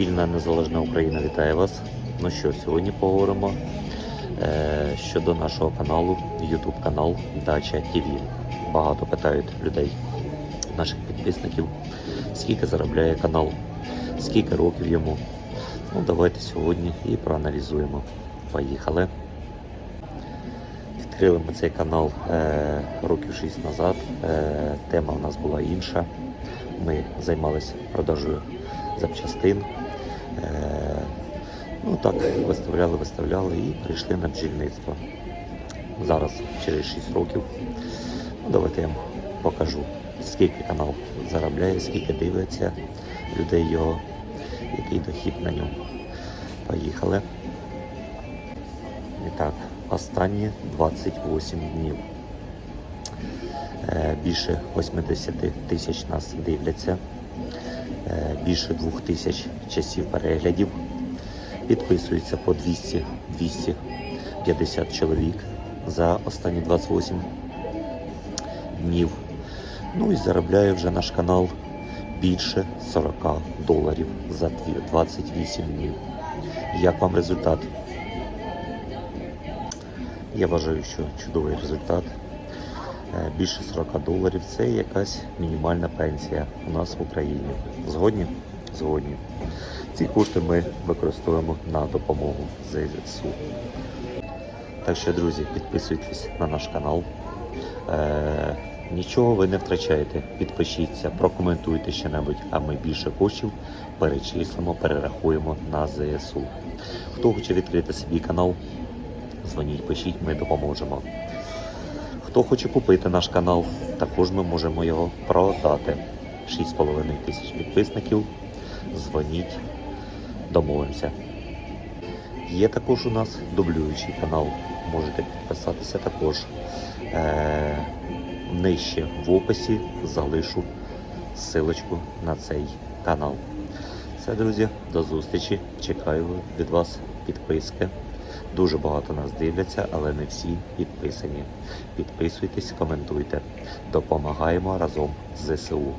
Вільна Незалежна Україна вітає вас. Ну що, сьогодні поговоримо е, щодо нашого каналу, YouTube канал Дача ТВ. Багато питають людей, наших підписників, скільки заробляє канал, скільки років йому. Ну, давайте сьогодні і проаналізуємо. Поїхали. Відкрили ми цей канал е, років 6 назад. Е, тема в нас була інша. Ми займалися продажею запчастин. Так, виставляли, виставляли і прийшли на бджільництво. Зараз, через 6 років, ну, давайте я вам покажу, скільки канал заробляє, скільки дивиться людей його, який дохід на ньому. Поїхали. І так, останні 28 днів. Е, Більше 80 тисяч нас дивляться, Е, більше 2 тисяч часів переглядів. Підписується по 200-250 чоловік за останні 28 днів. Ну і заробляє вже наш канал більше 40 доларів за 28 днів. Як вам результат? Я вважаю, що чудовий результат. Е, Більше 40 доларів це якась мінімальна пенсія у нас в Україні. Згодні? Згодні. Ці кошти ми використовуємо на допомогу ЗСУ. Так що, друзі, підписуйтесь на наш канал. Е, нічого ви не втрачаєте. Підпишіться, прокоментуйте що-небудь, а ми більше коштів перечислимо, перерахуємо на ЗСУ. Хто хоче відкрити собі канал, дзвоніть, пишіть, ми допоможемо. Хто хоче купити наш канал, також ми можемо його продати. 6,5 тисяч підписників. Дзвоніть, домовимося. Є також у нас дублюючий канал. Можете підписатися також. Е- нижче в описі залишу ссылочку на цей канал. Все, друзі, до зустрічі. Чекаю від вас підписки. Дуже багато нас дивляться, але не всі підписані. Підписуйтесь, коментуйте. Допомагаємо разом з ЗСУ.